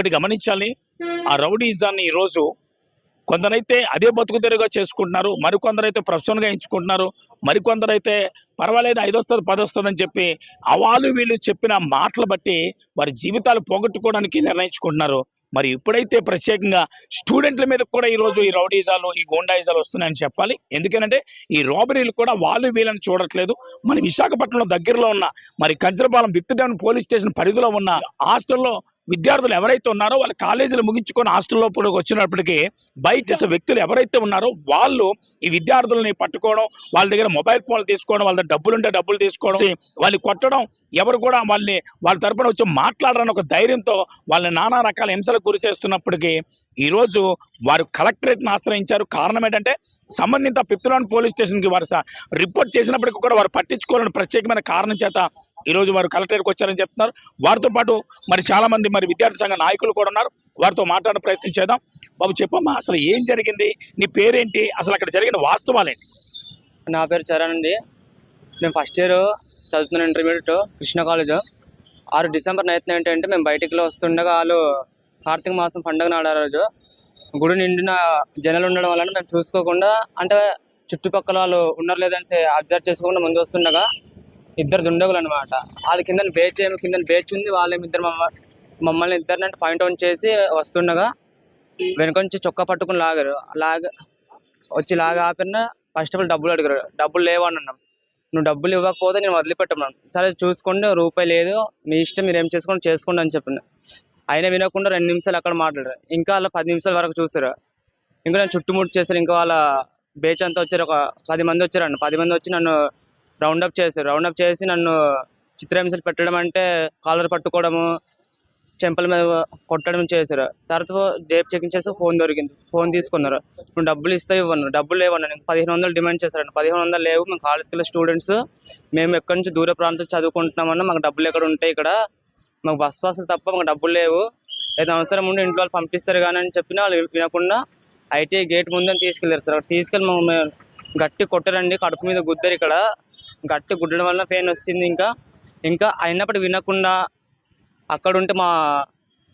ఒకటి గమనించాలి. ఆ రౌడీజాన్ని ఈరోజు కొందరైతే అదే బతుకుతెరుగా చేసుకుంటున్నారు మరికొందరైతే ప్రొఫెషన్గా ఎంచుకుంటున్నారు మరికొందరైతే పర్వాలేదు ఐదు వస్తుంది పది వస్తుందని చెప్పి అవాలు వీళ్ళు చెప్పిన మాటలు బట్టి వారి జీవితాలు పోగొట్టుకోవడానికి నిర్ణయించుకుంటున్నారు. మరి ఇప్పుడైతే ప్రత్యేకంగా స్టూడెంట్ల మీద కూడా ఈరోజు ఈ రౌడీజాలు ఈ గోండాయిజాలు వస్తున్నాయని చెప్పాలి. ఎందుకంటే ఈ రాబరీలు కూడా వాళ్ళు వీళ్ళని చూడట్లేదు. మన విశాఖపట్నంలో దగ్గరలో ఉన్న మరి కంచరపాలెం బిక్తడౌన్ పోలీస్ స్టేషన్ పరిధిలో ఉన్న హాస్టల్లో విద్యార్థులు ఎవరైతే ఉన్నారో వాళ్ళ కాలేజీలు ముగించుకొని హాస్టల్లో వచ్చినప్పటికీ బయట చేసే వ్యక్తులు ఎవరైతే ఉన్నారో వాళ్ళు ఈ విద్యార్థులని పట్టుకోవడం వాళ్ళ దగ్గర మొబైల్ ఫోన్లు తీసుకోవడం వాళ్ళ దగ్గర డబ్బులు ఉంటే డబ్బులు తీసుకోవడం వాళ్ళు కొట్టడం ఎవరు కూడా వాళ్ళని వాళ్ళ తరపున వచ్చి మాట్లాడాలని ఒక ధైర్యంతో వాళ్ళని నానా రకాల హింసలకు గురి చేస్తున్నప్పటికీ ఈరోజు వారు కలెక్టరేట్ని ఆశ్రయించారు. కారణం ఏంటంటే సంబంధిత పిప్తలాన్ పోలీస్ స్టేషన్కి వారు రిపోర్ట్ చేసినప్పటికీ కూడా వారు పట్టించుకోవాలని ప్రత్యేకమైన కారణం చేత ఈరోజు వారు కలెక్టరేట్కి వచ్చారని చెప్తున్నారు. వారితో పాటు మరి చాలా మంది మరి విద్యార్థి సంఘ నాయకులు కూడా ఉన్నారు. వారితో మాట్లాడే ప్రయత్నం చేద్దాం. బాబు చెప్పమ్మా అసలు ఏం జరిగింది? నీ పేరేంటి? అసలు అక్కడ జరిగిన వాస్తవాలేంటి నా పేరు చరణ్ అండి. నేను ఫస్ట్ ఇయర్ చదువుతున్నాను ఇంటర్మీడియట్ కృష్ణ కాలేజ్ ఆరు డిసెంబర్ నైన్త్ ఏంటంటే మేము బయటికి వస్తుండగా వాళ్ళు కార్తీక మాసం పండుగ నాడు ఆ రోజు గుడి నిండిన జనాలు ఉండడం వలన మేము చూసుకోకుండా అంటే చుట్టుపక్కల వాళ్ళు ఉన్నారు లేదని అబ్జర్వ్ చేసుకుండా ముందు వస్తుండగా ఇద్దరు దుండగులు అనమాట వాళ్ళ కింద బేచ్ ఏమో కింద బేచ్ ఉంది వాళ్ళేమిద్దరు మమ్మ మమ్మల్ని ఇద్దరిని పాయింట్ అవుట్ చేసి వస్తుండగా వెనుక నుంచి చొక్కా పట్టుకుని లాగారు. లాగ వచ్చి లాగా ఆపిన ఫస్ట్ ఆఫ్ ఆల్ డబ్బులు అడిగారు. డబ్బులు లేవు అని అన్నాం. నువ్వు డబ్బులు ఇవ్వకపోతే నేను వదిలిపెట్టమన్నాను సరే చూసుకోండి రూపాయి లేదు మీ ఇష్టం మీరు ఏం చేసుకోండి చేసుకోండి అని చెప్పిన. అయినా వినకుండా రెండు నిమిషాలు అక్కడ మాట్లాడారు. ఇంకా అలా పది నిమిషాల వరకు చూసారు ఇంకా నన్ను చుట్టుముట్టు చేశారు. ఇంకా వాళ్ళ బేచ్ అంతా వచ్చారు. ఒక పది మంది వచ్చారండి పది మంది వచ్చి నన్ను రౌండప్ చేశారు. రౌండప్ చేసి నన్ను చిత్రహింసలు పెట్టడం అంటే కాలర్ పట్టుకోవడము చెంపల మీద కొట్టడం చేశారు. తర్వాత డేప్ చెకింగ్ చేసి ఫోన్ దొరికింది. ఫోన్ తీసుకున్నారు. నువ్వు డబ్బులు ఇస్తే ఇవ్వను. డబ్బులు లేవన్నాను ఇంకా పదిహేను వందలు డిమాండ్ చేశారండి పదిహేను వందలు లేవు. మేము కాలేజ్కి వెళ్ళే స్టూడెంట్స్. మేము ఎక్కడి నుంచి దూర ప్రాంతం చదువుకుంటున్నామన్నా మాకు డబ్బులు ఎక్కడ ఉంటాయి ఇక్కడ? మాకు బస్ పాసులు తప్ప మాకు డబ్బులు లేవు. ఏదో అవసరం ఉండి ఇంట్లో వాళ్ళు పంపిస్తారు కానీ అని చెప్పినా వాళ్ళు వినకుండా ఐటీఐ గేట్ ముందని తీసుకెళ్ళారు సార్. అక్కడ తీసుకెళ్ళి మేము గట్టి కొట్టరండి. కడుపు మీద గుద్దరు ఇక్కడ. గట్టి గుడ్డడం వల్ల పెయిన్ వస్తుంది ఇంకా. ఇంకా అయినప్పుడు వినకుండా అక్కడ ఉంటే మా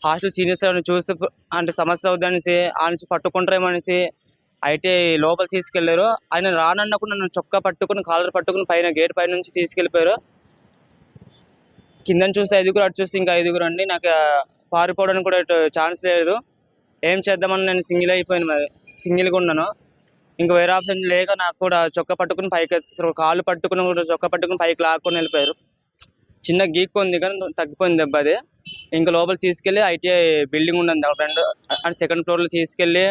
హాస్టల్ సీనియర్స్ చూస్తే అంటే సమస్య అవుద్దనేసి ఆ నుంచి పట్టుకుంటారేమో అనేసి లోపల తీసుకెళ్ళారు ఆయన రానన్నప్పుడు నన్ను చొక్కా పట్టుకుని కాలర్ పట్టుకుని పైన గేట్ పైన నుంచి తీసుకెళ్ళిపోయారు. కిందని చూస్తే ఐదుగురు అటు చూస్తే ఇంకా ఐదుగురు అండి. నాకు పారిపోవడానికి కూడా ఇటు ఛాన్స్ లేదు. ఏం చేద్దామని నేను సింగిల్ అయిపోయాను మరి. సింగిల్గా ఉన్నాను. ఇంకా వేరే ఆప్షన్ లేక నాకు కూడా చొక్కా పట్టుకుని పైకి కాళ్ళు పట్టుకుని కూడా చొక్క పట్టుకుని పైకి లాక్కొని వెళ్ళిపోయారు. చిన్న గీక్ ఉంది కానీ తగ్గిపోయింది దెబ్బ అది. ఇంకా లోపల తీసుకెళ్ళి ఐటీఐ బిల్డింగ్ ఉన్నది ఒక రెండు అంటే సెకండ్ ఫ్లోర్లో తీసుకెళ్ళి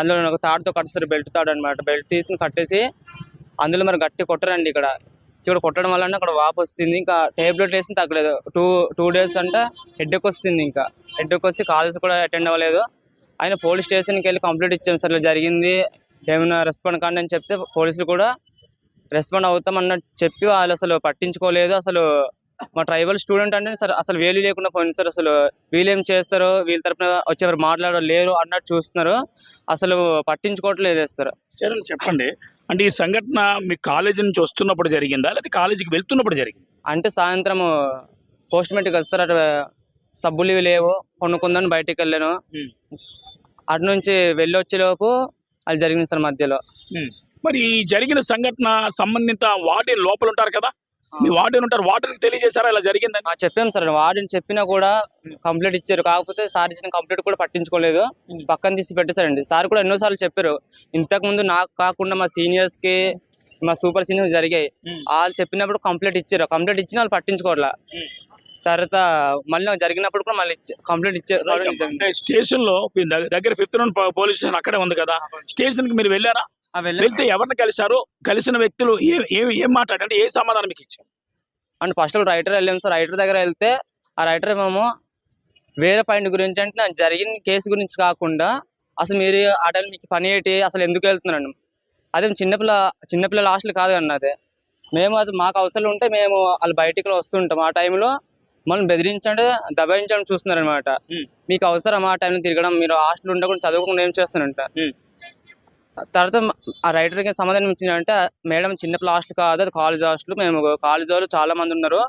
అందులో ఒక తాడుతో కట్టేస్తారు బెల్ట్ తాడు అనమాట బెల్ట్ తీసుకుని కట్టేసి అందులో మరి గట్టి కొట్టరండి ఇక్కడ. ఇక్కడ కొట్టడం వల్ల అక్కడ వాపు వస్తుంది. ఇంకా టేబ్లెట్ వేసి తగ్గలేదు. టూ టూ డేస్ అంటే హెడ్ఎక్ వస్తుంది ఇంకా. హెడ్ఎక్ వస్తే కాల్స్ కూడా అటెండ్ అవ్వలేదు. ఆయన పోలీస్ స్టేషన్కి వెళ్ళి కంప్లైంట్ ఇచ్చాం సార్ ఇలా జరిగింది. ఏమైనా రెస్పాండ్ కానీ అని చెప్తే పోలీసులు కూడా రెస్పాండ్ అవుతామన్నట్టు చెప్పి వాళ్ళు అసలు పట్టించుకోలేదు. అసలు మా ట్రైబల్ స్టూడెంట్ అంటే సార్ అసలు వేలు లేకుండా పోయింది సార్. అసలు వీళ్ళేం చేస్తారు వీళ్ళ తరపున వచ్చేవారు మాట్లాడరు లేరు అన్నట్టు చూస్తున్నారు. అసలు పట్టించుకోవట్లేదు సార్. చెప్పండి. అంటే ఈ సంఘటన మీ కాలేజీ నుంచి వస్తున్నప్పుడు జరిగిందా? లేకపోతే కాలేజీకి వెళ్తున్నప్పుడు జరిగింది? అంటే సాయంత్రం పోస్ట్ మెట్రిక్ వస్తారు అటు సబ్బులు ఇవి లేవు కొనుక్కుందని బయటికి వెళ్ళాను. అటు నుంచి వెళ్ళి వచ్చేలోపు అది జరిగింది సార్ మధ్యలో. మరి ఈ జరిగిన సంఘటన సంబంధిత వార్డెన్ లోపల ఉంటారు కదా? మీ వార్డెన్ ఉంటారు వార్డెన్కి తెలియజేశారా? ఇలా జరిగిందని? చెప్పాం సార్. వాడిని చెప్పినా కూడా కంప్లీట్ ఇచ్చారు. కాకపోతే సార్ ఇచ్చిన కంప్లీట్ కూడా పట్టించుకోలేదు. పక్కన తీసి పెట్టేశారండి. సార్ కూడా ఎన్నోసార్లు చెప్పారు. ఇంతకు ముందు నాకు కాకుండా మా సీనియర్స్కి మా సూపర్ సీనియర్స్ జరిగాయి. వాళ్ళు చెప్పినప్పుడు కంప్లీట్ ఇచ్చారు. కంప్లీట్ ఇచ్చిన వాళ్ళు పట్టించుకోవట్లా. Hmm. తర్వాత మళ్ళీ జరిగినప్పుడు కూడా మళ్ళీ కంప్లీట్ ఇచ్చారు స్టేషన్లో దగ్గర ఫిఫ్త్ రౌండ్ పోలీస్ స్టేషన్ అక్కడే ఉంది కదా. స్టేషన్కి మీరు వెళ్ళారా. వెళ్తే ఎవరిని కలిశారు? కలిసిన వ్యక్తులు ఏ ఏ- ఏం మాట్లాడంటే ఏ సమాధానం మీకు ఇచ్చారు? అండ్ ఫస్ట్ రైటర్ వెళ్ళాం సార్. రైటర్ దగ్గర వెళ్తే ఆ రైటర్ ఏమో వేరే పాయింట్ గురించి అంటే జరిగిన కేసు గురించి కాకుండా అసలు మీరు ఆ టైం మీకు పని ఏంటి? అసలు ఎందుకు వెళ్తున్నాను అదే చిన్నపిల్ల చిన్నపిల్లల హాస్టల్ కాదు అన్న అదే. మేము అది మాకు అవసరం ఉంటే మేము వాళ్ళు బయటికి వస్తుంటాం. ఆ టైంలో మనం బెదిరించండి దబాయించడం చూస్తున్నారు అనమాట Hmm. మీకు అవసరం ఆ టైంలో తిరగడం. మీరు హాస్టల్ ఉండకుండా చదువుకుండా ఏం చేస్తానంట Hmm. తర్వాత ఆ రైటర్కి సమాధానం ఇచ్చిందంటే మేడం చిన్నపిల్ల హాస్టల్ కాదు అది కాలేజ్ హాస్టల్. మేము కాలేజ్ వాళ్ళు చాలా మంది ఉన్నారు.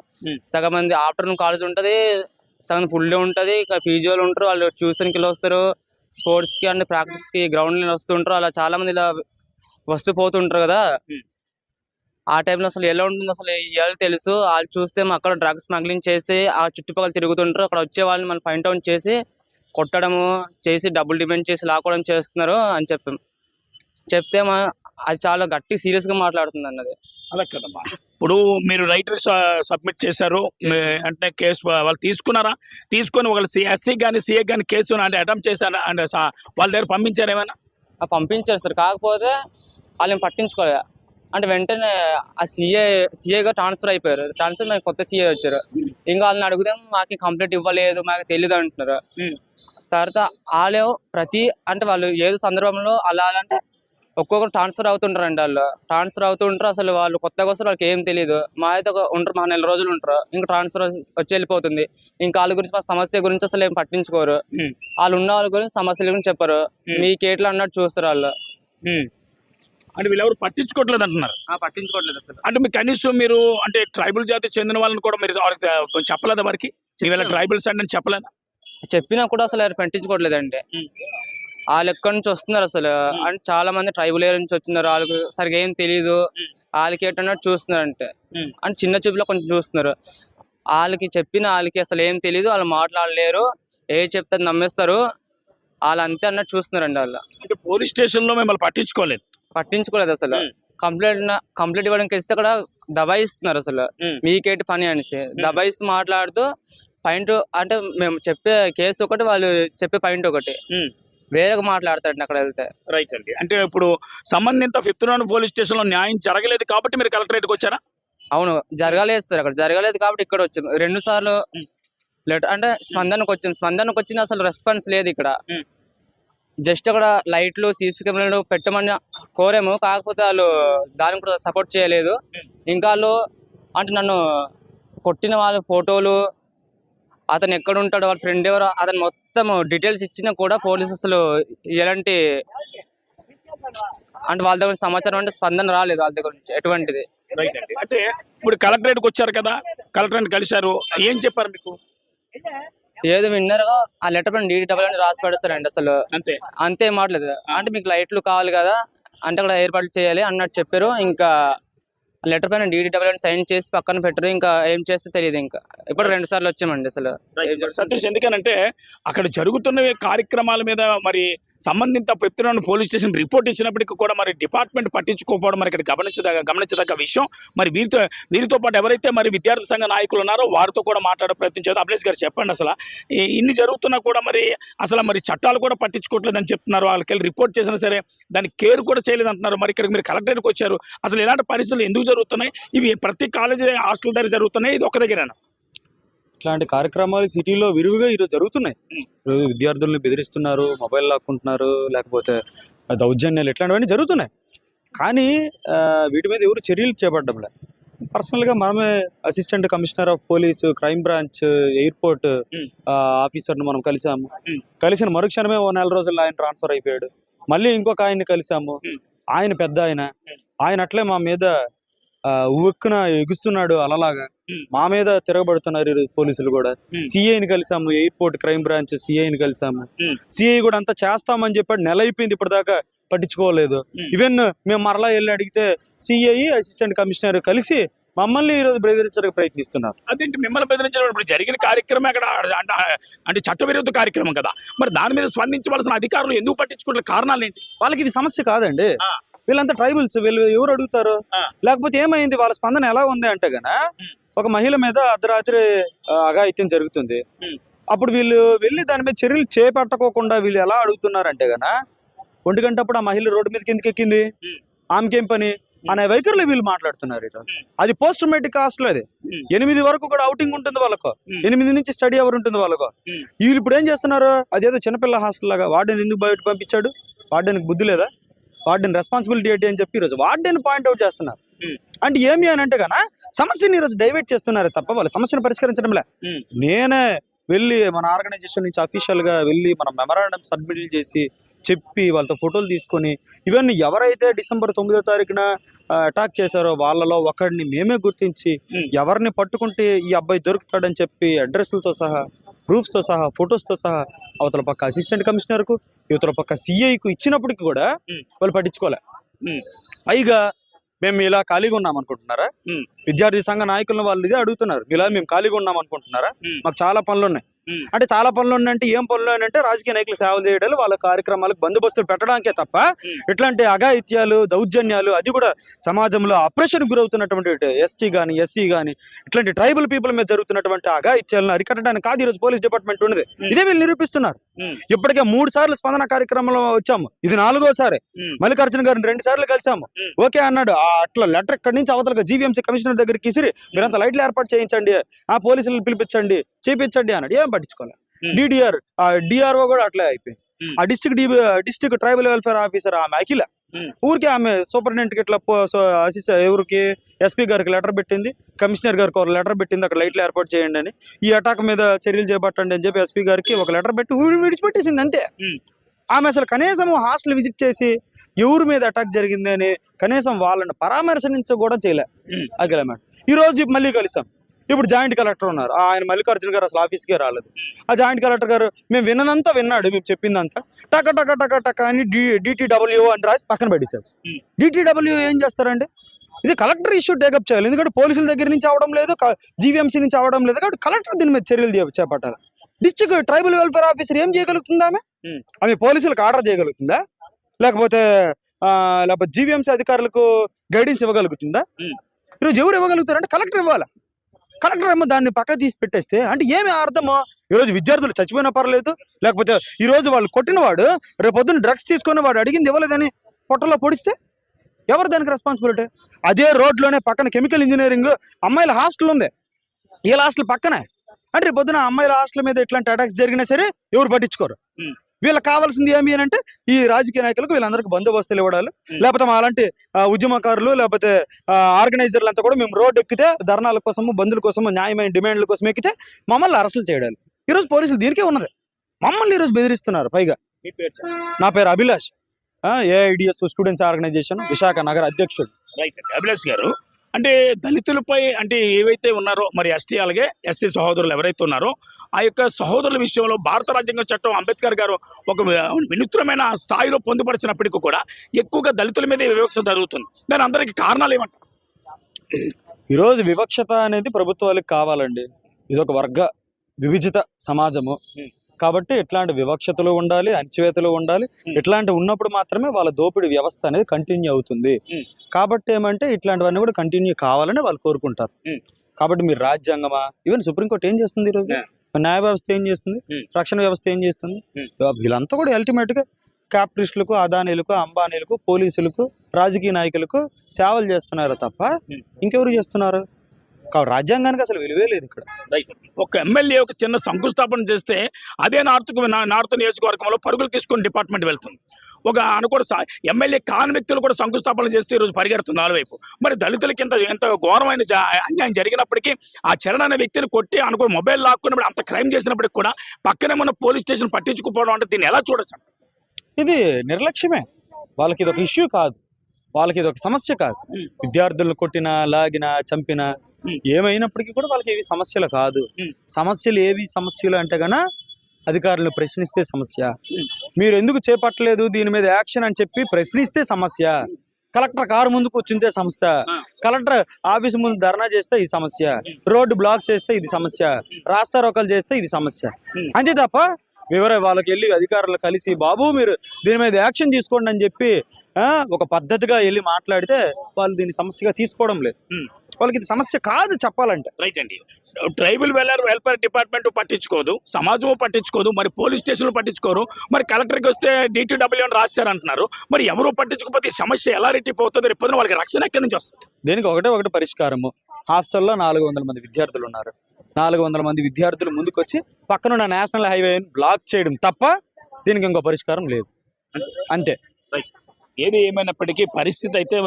సగం మంది ఆఫ్టర్నూన్ కాలేజ్ ఉంటుంది సగం ఫుల్ ఉంటుంది ఇక పీజీ వాళ్ళు ఉంటారు వాళ్ళు ట్యూషన్కి వెళ్ళి వస్తారు స్పోర్ట్స్కి అండ్ ప్రాక్టీస్కి గ్రౌండ్ వస్తుంటారు అలా చాలా మంది ఇలా వస్తూ పోతుంటారు కదా. ఆ టైంలో అసలు ఎలా ఉంటుంది అసలు ఎవరు తెలుసు. వాళ్ళు చూస్తే మా అక్కడ డ్రగ్స్ స్మగ్లింగ్ చేసి ఆ చుట్టుపక్కల తిరుగుతుంటారు. అక్కడ వచ్చే వాళ్ళని మనం ఫైండ్ అవుట్ చేసి కొట్టడము చేసి డబ్బులు డిమాండ్ చేసి లాక్కోవడం చేస్తున్నారు అని చెప్పాం. చెప్తే మా అది చాలా గట్టి సీరియస్గా మాట్లాడుతుంది అన్నది అలా కదమ్మా. ఇప్పుడు మీరు రైటర్ సబ్మిట్ చేశారు అంటే కేసు వాళ్ళు తీసుకున్నారా? తీసుకొని ఒక ఎస్సీ కానీ సిఏ కానీ కేసు అంటే అటెంప్ట్ చేశారా? అంటే వాళ్ళ దగ్గర పంపించారు ఏమైనా పంపించారు సార్. కాకపోతే వాళ్ళని పట్టించుకోలే. అంటే వెంటనే ఆ సీఏ సీఏగా ట్రాన్స్ఫర్ అయిపోయారు. ట్రాన్స్ఫర్ మనకి కొత్త సీఏ వచ్చారు. ఇంకా వాళ్ళని అడిగితే మాకు కంప్లీట్ ఇవ్వలేదు మాకు తెలియదు అంటున్నారు. తర్వాత వాళ్ళు ప్రతి అంటే వాళ్ళు ఏదో సందర్భంలో అలా అలా అంటే ఒక్కొక్కరు ట్రాన్స్ఫర్ అవుతుంటారు అండి వాళ్ళు. ట్రాన్స్ఫర్ అవుతుంటారు అసలు వాళ్ళు కొత్తగా వస్తారు వాళ్ళకి ఏం తెలియదు మా అయితే ఉంటారు మా నెల రోజులు ఉంటారు. ఇంకా ట్రాన్స్ఫర్ వచ్చి వెళ్ళిపోతుంది. ఇంకా వాళ్ళ గురించి మా సమస్య గురించి అసలు ఏం పట్టించుకోరు. వాళ్ళు ఉన్న వాళ్ళ గురించి సమస్యల గురించి చెప్పరు. మీకు ఎట్లా అన్నట్టు చూస్తారు వాళ్ళు. అంటే వీళ్ళెవరు పట్టించుకోవట్లేదు అంటున్నారు. పట్టించుకోవట్లేదు అసలు. అంటే మీకు కనీసం మీరు అంటే ట్రైబల్ జాతి చెందిన వాళ్ళని కూడా మీరు వాళ్ళకి చెప్పలేదా వారికి? వీళ్ళ ట్రైబల్స్ అంటే చెప్పలేదా? చెప్పినా కూడా అసలు ఎవరు పట్టించుకోవట్లేదు అంటే ఉమ్. వాళ్ళు ఎక్కడి నుంచి వస్తున్నారు అసలు. అంటే చాలా మంది ట్రైబల్ ఏరియా నుంచి వచ్చినారు. వాళ్ళకి సరిగా ఏం తెలియదు. వాళ్ళకి ఏంటన్నట్టు చూస్తున్నారు అంటే. అంటే చిన్న చూపులో కొంచెం చూస్తున్నారు. వాళ్ళకి చెప్పిన వాళ్ళకి అసలు ఏం తెలియదు వాళ్ళు మాట్లాడలేరు. ఏ చెప్తే నమ్మేస్తారు. వాళ్ళు అంతే అన్నట్టు చూస్తున్నారండి వాళ్ళు. అంటే పోలీస్ స్టేషన్లో మిమ్మల్ని పట్టించుకోలేదు? పట్టించుకోలేదు అసలు. కంప్లైంట్ కంప్లైంట్ ఇవ్వడానికి ఇస్తే అక్కడ దబాయిస్తున్నారు అసలు. మీకేంటి పని అనేసి. దబాయిస్తూ మాట్లాడుతూ పాయింట్ అంటే మేము చెప్పే కేసు ఒకటి వాళ్ళు చెప్పే పాయింట్ ఒకటి. వేరేగా మాట్లాడతారండి అక్కడ వెళ్తే. రైట్ అండి. అంటే ఇప్పుడు సంబంధిత ఫిఫ్త్ రోడ్ పోలీస్ స్టేషన్లో న్యాయం జరగలేదు కాబట్టి మీరు కలెక్టరేట్కి వచ్చారా? అవును జరగలేదు సార్ అక్కడ. జరగలేదు కాబట్టి ఇక్కడ వచ్చాం రెండు సార్లు ఉమ్. లెటర్ అంటే స్పందనకు వచ్చాం స్పందనకు వచ్చిన అసలు రెస్పాన్స్ లేదు ఇక్కడ. ఉమ్. జస్ట్ అక్కడ లైట్లు సీసీ కెమెరాలు పెట్టమని కోరాము. కాకపోతే వాళ్ళు దానికి కూడా సపోర్ట్ చేయలేదు. ఉమ్. ఇంకా వాళ్ళు అంటే నన్ను కొట్టిన వాళ్ళ ఫోటోలు అతను ఎక్కడ ఉంటాడు వాళ్ళ ఫ్రెండ్ ఎవరు అతను మొత్తం డీటెయిల్స్ ఇచ్చినా కూడా పోలీసు అసలు ఎలాంటి అంటే వాళ్ళ దగ్గర సమాచారం అంటే స్పందన రాలేదు వాళ్ళ దగ్గర నుంచి ఎటువంటిది. అంటే ఇప్పుడు కలెక్టరేట్కి వచ్చారు కదా కలెక్టరేట్ కలిశారు. ఏం చెప్పారు మీకు? ఏదో విన్నర్గా ఆ లెటర్ పైన డీడీ డబల్ అని రాసి పెడతారండి అసలు. అంతే. అంతే మాట్లేదు అంటే మీకు లైట్లు కావాలి కదా అంటే అక్కడ ఏర్పాట్లు చేయాలి అన్నట్టు చెప్పారు. ఇంకా లెటర్ పైన డీడీ డబల్ అని సైన్ చేసి పక్కన పెట్టరు ఇంకా ఏం చేస్తే తెలియదు ఇంకా. ఇప్పుడు రెండు సార్లు వచ్చామండి అసలు. సతీష్ ఎందుకనంటే అక్కడ జరుగుతున్న కార్యక్రమాల మీద మరి సంబంధిత పెప్తులను పోలీస్ స్టేషన్ రిపోర్ట్ ఇచ్చినప్పటికీ కూడా మరి డిపార్ట్మెంట్ పట్టించుకోకపోవడం మరి ఇక్కడ గమనించదగ్గ గమనించదగ్గ విషయం. మరి వీరితో వీరితో పాటు ఎవరైతే మరి విద్యార్థి సంఘ నాయకులు ఉన్నారో వారితో కూడా మాట్లాడే ప్రయత్నం చేద్దాం. అభిలేష్ గారు చెప్పండి అసలు. ఇన్ని జరుగుతున్నా కూడా మరి అసలు మరి చట్టాలు కూడా పట్టించుకోవట్లేదని చెప్తున్నారు. వాళ్ళకి వెళ్ళి రిపోర్ట్ చేసినా సరే దానికి కేర్ కూడా చేయలేదు అంటున్నారు మరి ఇక్కడికి మీరు కలెక్టరేట్కి వచ్చారు. అసలు ఇలాంటి పరిస్థితులు ఎందుకు జరుగుతున్నాయి ఇవి ప్రతి కాలేజీ హాస్టల్ దగ్గర జరుగుతున్నాయి ఇది ఒక దగ్గరేనా ఇట్లాంటి కార్యక్రమాలు సిటీలో విరివిగా ఈరోజు జరుగుతున్నాయి. ఈరోజు విద్యార్థుల్ని బెదిరిస్తున్నారు మొబైల్ లాక్కుంటున్నారు లేకపోతే దౌర్జన్యాలు ఇట్లాంటివన్నీ జరుగుతున్నాయి కానీ వీటి మీద ఎవరు చర్యలు చేపట్టడంలే పర్సనల్గా మనమే assistant commissioner of police crime branch airport. ఆఫీసర్ని మనం కలిసాము. కలిసిన మరుక్షణమే ఓ నెల రోజుల్లో ఆయన ట్రాన్స్ఫర్ అయిపోయాడు మళ్ళీ ఇంకొక ఆయన్ని కలిసాము. ఆయన పెద్ద ఆయన. ఆయన అట్లే మా మీద ఆ, ఉవ్వెక్కున ఎగుస్తున్నాడు అలలాగా. మా మీద తిరగబడుతున్నారు ఈరోజు పోలీసులు కూడా ఉం. సిఐని కలిసాము ఎయిర్పోర్ట్ క్రైమ్ బ్రాంచ్ సిఐని కలిసాము ఉం. సిఐ కూడా అంతా చేస్తామని చెప్పాడు నెల అయిపోయింది ఇప్పటిదాకా పట్టించుకోలేదు. ఈవెన్ మేము మరలా వెళ్ళి అడిగితే సిఐ అసిస్టెంట్ కమిషనర్ కలిసి మమ్మల్ని ఈరోజు బెదిరించడానికి ప్రయత్నిస్తున్నారు అదేంటి మిమ్మల్ని బెదిరించడం ఇప్పుడు జరిగిన కార్యక్రమం అక్కడ అంటే అంటే చట్టవిరుద్ధ కార్యక్రమం కదా మరి దాని మీద స్పందించవలసిన అధికారులు ఎందుకు పట్టించుకోవట్లేదు కారణాలు ఏంటి వాళ్ళకి ఇది సమస్య కాదండి. వీళ్ళంతా ట్రైబల్స్ వీళ్ళు ఎవరు అడుగుతారు. లేకపోతే ఏమైంది వాళ్ళ స్పందన ఎలా ఉంది అంటే గన. ఒక మహిళ మీద అర్ధరాత్రి అఘాయిత్యం జరుగుతుంది. అప్పుడు వీళ్ళు వెళ్ళి దాని మీద చర్యలు చేపట్టకోకుండా వీళ్ళు ఎలా అడుగుతున్నారంటే గన ఒంటి గంటప్పుడు ఆ మహిళ రోడ్డు మీద కిందకి ఎక్కింది. ఆమెకేం పని అనే వైఖరిలో వీళ్ళు మాట్లాడుతున్నారు ఉం. అది పోస్ట్ మెట్రిక్ హాస్టల్ అది. ఎనిమిది వరకు కూడా అవుటింగ్ ఉంటుంది వాళ్ళకు. ఎనిమిది నుంచి స్టడీ అవర్ ఉంటుంది వాళ్ళకు. వీళ్ళు ఇప్పుడు ఏం చేస్తున్నారు అదేదో చిన్నపిల్ల హాస్టల్ లాగా వార్డెన్ ఎందుకు బయట పంపించాడు వార్డెన్కి బుద్ధి లేదా వార్డెన్ రెస్పాన్సిబిలిటీ ఏంటి అని చెప్పి ఈరోజు వార్డెన్ పాయింట్ అవుట్ చేస్తున్నారు. అంటే ఏమి అని అంటే కన్నా సమస్యని ఈరోజు డైవర్ట్ చేస్తున్నారు తప్ప వాళ్ళు సమస్యను పరిష్కరించడంలే. నేనే వెళ్ళి మన ఆర్గనైజేషన్ నుంచి అఫీషియల్గా వెళ్ళి మన మెమరాండం సబ్మిట్ చేసి చెప్పి వాళ్ళతో ఫోటోలు తీసుకొని ఇవన్నీ ఎవరైతే డిసెంబర్ తొమ్మిదో తారీఖున అటాక్ చేశారో వాళ్ళలో ఒకడిని మేమే గుర్తించి. ఎవరిని పట్టుకుంటే ఈ అబ్బాయి దొరుకుతాడని చెప్పి అడ్రస్లతో సహా ప్రూఫ్స్తో సహా ఫొటోస్తో సహా అవతల పక్క అసిస్టెంట్ కమిషనర్కు యువతల పక్క సిఐకు ఇచ్చినప్పటికీ కూడా. వాళ్ళు పట్టించుకోలే. పైగా మేము ఇలా ఖాళీగా ఉన్నాం అనుకుంటున్నారా. విద్యార్థి సంఘ నాయకులను వాళ్ళు ఇదే అడుగుతున్నారు ఇలా మేము ఖాళీగా ఉన్నాం అనుకుంటున్నారా. మాకు చాలా పనులు ఉన్నాయి. అంటే చాలా పనులు ఉన్నాయంటే ఏం పనులు అంటే రాజకీయ నాయకులు సేవలు చేయడాలు వాళ్ళ కార్యక్రమాలకు బందోబస్తులు పెట్టడానికే తప్ప. ఇట్లాంటి అఘాయిత్యాలు దౌర్జన్యాలు అది కూడా సమాజంలో అప్రెషన్ గురవుతున్నటువంటి ఎస్టీ కానీ ఎస్సీ కానీ ఇట్లాంటి ట్రైబల్ పీపుల్ మీద జరుగుతున్నటువంటి అఘాయిత్యాలను అరికట్టడానికి కాదు ఈరోజు పోలీస్ డిపార్ట్మెంట్ ఉన్నది. ఇదే వీళ్ళు నిరూపిస్తున్నారు. ఇప్పటికే మూడు సార్లు స్పందన కార్యక్రమంలో వచ్చాము ఇది నాలుగోసారి. మల్లికార్జున గారిని రెండు సార్లు కలిసాము. ఓకే అన్నాడు అట్లా లెటర్ ఇక్కడి నుంచి అవతలగా జీవీఎంసీ కమిషనర్ దగ్గరికి ఇసిరి మీరంతా లైట్లు ఏర్పాటు చేయించండి ఆ పోలీసులను పిలిపించండి చేపించండి అన్నాడు ఏం పట్టించుకోవాలి Hmm. డిడిఆర్ ఆ డిఆర్ఓ కూడా అట్లే అయిపోయింది. ఆ district district tribal welfare officer ఆమె అఖిల. ఊరికే ఆమె సూపరింటెండెంట్కి ఇట్లా అసిస్టెంట్ ఎవరికి ఎస్పీ గారికి లెటర్ పెట్టింది కమిషనర్ గారికి ఒక లెటర్ పెట్టింది అక్కడ లైట్లు ఏర్పాటు చేయండి అని. ఈ అటాక్ మీద చర్యలు చేపట్టండి అని చెప్పి ఎస్పీ గారికి ఒక లెటర్ పెట్టి విడిచిపెట్టేసింది అంతే. ఆమె అసలు కనీసం హాస్టల్ విజిట్ చేసి ఎవరి మీద అటాక్ జరిగింది అని కనీసం వాళ్ళని పరామర్శించ కూడా చేయలే. అఖిల మేడం. ఈ రోజు మళ్ళీ కలిసాం ఇప్పుడు జాయింట్ కలెక్టర్ ఉన్నారు. ఆయన మల్లికార్జున గారు అసలు ఆఫీస్కే రాలేదు. ఆ జాయింట్ కలెక్టర్ గారు మేము విన్నదంతా విన్నాడు మేము చెప్పిందంతా. టక టక టక టక అని డిటిడబ్ల్యూ అని రాసి పక్కన పెట్టేశారు. Hmm. డిటిడబ్ల్యూ ఏం చేస్తారండి? ఇది కలెక్టర్ ఇష్యూ టేకప్ చేయాలి. ఎందుకంటే పోలీసుల దగ్గర నుంచి అవడం లేదు జీవీఎంసీ నుంచి అవడం లేదు. కాబట్టి కలెక్టర్ దీని మీద చర్యలు చేపట్టాలి. డిస్ట్రిక్ట్ ట్రైబల్ వెల్ఫేర్ ఆఫీసర్ ఏం చేయగలుగుతుందా ఆమె. ఆమె పోలీసులకు ఆర్డర్ చేయగలుగుతుందా? లేకపోతే లేకపోతే జీవీఎంసీ అధికారులకు గైడెన్స్ ఇవ్వగలుగుతుందా. ఈరోజు ఎవరు ఇవ్వగలుగుతారంటే కలెక్టర్ ఇవ్వాలి? కలెక్టర్ ఏమో దాన్ని పక్క తీసి పెట్టేస్తే అంటే ఏమి అర్థమో? ఈరోజు విద్యార్థులు చచ్చిపోయినా పర్లేదు లేకపోతే ఈ రోజు వాళ్ళు కొట్టినవాడు రేపు పొద్దున్న డ్రగ్స్ తీసుకొని వాడు అడిగింది ఇవ్వలేదని పొట్టలో పొడిస్తే? ఎవరు దానికి రెస్పాన్సిబిలిటీ అదే రోడ్లోనే పక్కన కెమికల్ ఇంజనీరింగ్ అమ్మాయిల హాస్టల్ ఉంది. వీళ్ళ హాస్టల్ పక్కనే. అంటే రేపు పొద్దున అమ్మాయిల హాస్టల్ మీద ఇట్లాంటి అటాక్స్ జరిగినా సరే ఎవరు పట్టించుకోరు. వీళ్ళకి కావాల్సింది ఏమి అని అంటే ఈ రాజకీయ నాయకులకు వీళ్ళందరికీ బందోబస్తులు ఇవ్వడాలు. Hmm. లేకపోతే మా అలాంటి ఉద్యమకారులు లేకపోతే ఆర్గనైజర్లు అంతా కూడా మేము రోడ్డు ఎక్కితే ధర్నాల కోసము బంధుల కోసము న్యాయమైన డిమాండ్ల కోసం ఎక్కితే మమ్మల్ని అరెస్టులు చేయడాలు. ఈరోజు పోలీసులు దీనికే ఉన్నది. మమ్మల్ని ఈరోజు బెదిరిస్తున్నారు పైగా. నా పేరు Abhilash. AIDS students organisation Visakha నగర అధ్యక్షుడు. రైట్ అభిలాష్ గారు అంటే దళితులపై అంటే ఏవైతే ఉన్నారో మరి ఎస్టీ అలాగే ఎస్సీ సహోదరులు ఎవరైతే ఉన్నారో ఆ యొక్క సహోదరుల విషయంలో భారత రాజ్యాంగ చట్టం అంబేద్కర్ గారు ఒక వినూత్నమైన స్థాయిలో పొందుపరిచినప్పటికీ కూడా ఎక్కువగా దళితుల మీద వివక్ష జరుగుతుంది దాని అందరికీ కారణాలు ఏమంటారు ఈరోజు వివక్షత అనేది ప్రభుత్వాలకు కావాలండి ఇది ఒక వర్గ విభజిత సమాజము. కాబట్టి ఇట్లాంటి వివక్షతలు ఉండాలి అణచివేతలు ఉండాలి. ఇట్లాంటి ఉన్నప్పుడు మాత్రమే వాళ్ళ దోపిడీ వ్యవస్థ అనేది కంటిన్యూ అవుతుంది. కాబట్టి ఏమంటే ఇట్లాంటివన్నీ కూడా కంటిన్యూ కావాలని వాళ్ళు కోరుకుంటారు. కాబట్టి మీరు రాజ్యాంగమా ఈవెన్ సుప్రీంకోర్టు ఏం చేస్తుంది ఈరోజు. న్యాయ వ్యవస్థ ఏం చేస్తుంది. రక్షణ వ్యవస్థ ఏం చేస్తుంది. వీళ్ళంతా కూడా అల్టిమేట్గా క్యాపిటలిస్టులకు అదానీలకు అంబానీలకు పోలీసులకు రాజకీయ నాయకులకు సేవలు చేస్తున్నారు తప్ప. ఇంకెవరు చేస్తున్నారు రాజ్యాంగానికి అసలు విలువే లేదు ఇక్కడ ఒక ఎమ్మెల్యే ఒక చిన్న శంకుస్థాపన చేస్తే అదే నార్త్కు నా- నార్త్ నియోజకవర్గంలో పరుగులు తీసుకొని డిపార్ట్మెంట్ వెళ్తుంది ఒక అనుకోడు ఎమ్మెల్యే కాని వ్యక్తులు కూడా శంకుస్థాపన చేస్తే ఈరోజు పరిగెడుతుంది నాలువైపు మరి దళితులకి ఇంత ఎంత ఘోరమైన అన్యాయం జరిగినప్పటికీ ఆ చరణ్ అనే వ్యక్తిని కొట్టి అనుకో మొబైల్ లాక్కున్నప్పుడు అంత క్రైమ్ చేసినప్పటికి కూడా పక్కనే ఉన్న పోలీస్ స్టేషన్ పట్టించుకోవడం అంటే దీన్ని ఎలా చూడొచ్చు ఇది నిర్లక్ష్యమే వాళ్ళకి ఇది ఒక ఇష్యూ కాదు వాళ్ళకి ఇది ఒక సమస్య కాదు. విద్యార్థులను కొట్టినా లాగినా చంపినా. ఏమైనప్పటికీ కూడా వాళ్ళకి ఇవి సమస్యలు కాదు. సమస్యలు ఏవి సమస్యలు అంటే గన అధికారులను ప్రశ్నిస్తే సమస్య. మీరు ఎందుకు చేపట్టలేదు దీని మీద యాక్షన్ అని చెప్పి ప్రశ్నిస్తే సమస్య కలెక్టర్ కారు ముందు కూర్చుంటే సమస్య Ah. కలెక్టర్ ఆఫీస్ ముందు ధర్నా చేస్తే ఈ సమస్య. రోడ్డు బ్లాక్ చేస్తే ఇది సమస్య రాస్తా రోకలు చేస్తే ఇది సమస్య. అంతే తప్ప వివర వాళ్ళకి వెళ్ళి అధికారులు కలిసి బాబు మీరు దీని మీద యాక్షన్ తీసుకోండి అని చెప్పి ఒక పద్ధతిగా వెళ్ళి మాట్లాడితే వాళ్ళు దీన్ని సమస్యగా తీసుకోవడం లేదు. వాళ్ళకి ఇది సమస్య కాదు చెప్పాలంటే రైట్ అండి ట్రైబల్ వెల్ఫేర్ వెల్ఫేర్ డిపార్ట్మెంట్ పట్టించుకోదు సమాజం పట్టించుకోదు మరి పోలీస్ స్టేషన్లు పట్టించుకోరు మరి కలెక్టర్కి వస్తే డీటీడబ్ల్యూ అని రాశారు అంటున్నారు. మరి ఎవరు పట్టించుకోకపోతే ఈ సమస్య ఎలా రెట్టిప్ రేపు పొద్దున వాళ్ళకి రక్షణ ఎక్కడి నుంచి వస్తుంది? దీనికి ఒకటే ఒకటి పరిష్కారము. హాస్టల్లో నాలుగు వందల మంది విద్యార్థులు ఉన్నారు. నాలుగు వందల మంది విద్యార్థులు ముందుకొచ్చి పక్కనున్న నేషనల్ హైవేని బ్లాక్ చేయడం తప్ప దీనికి ఇంకో పరిష్కారం లేదు. అంతే. ఏది ఏమైనప్పటికీ పరిస్థితి అయితే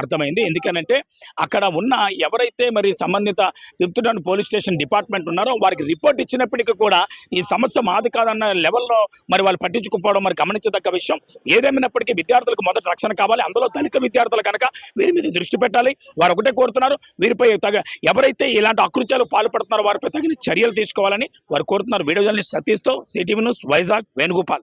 అర్థమైంది. ఎందుకనంటే అక్కడ ఉన్న ఎవరైతే మరి సంబంధిత చెప్తున్నాను పోలీస్ స్టేషన్ డిపార్ట్మెంట్ ఉన్నారో వారికి రిపోర్ట్ ఇచ్చినప్పటికీ కూడా ఈ సమస్య మాది కాదన్న లెవెల్లో మరి వాళ్ళు పట్టించుకోకపోవడం మరి గమనించదగ్గ విషయం. ఏదేమైనప్పటికీ విద్యార్థులకు మొదట రక్షణ కావాలి. అందులో దళిత విద్యార్థులు కనుక వీరి మీద దృష్టి పెట్టాలి. వారు ఒకటే కోరుతున్నారు. వీరిపై తగ ఎవరైతే ఇలాంటి అకృత్యాలు పాల్పడుతున్నారో వారిపై తగిన చర్యలు తీసుకోవాలని వారు కోరుతున్నారు. వీడియో జర్నలిస్ట్ సతీష్తో సిటీవీ న్యూస్ వైజాగ్ వేణుగోపాల్.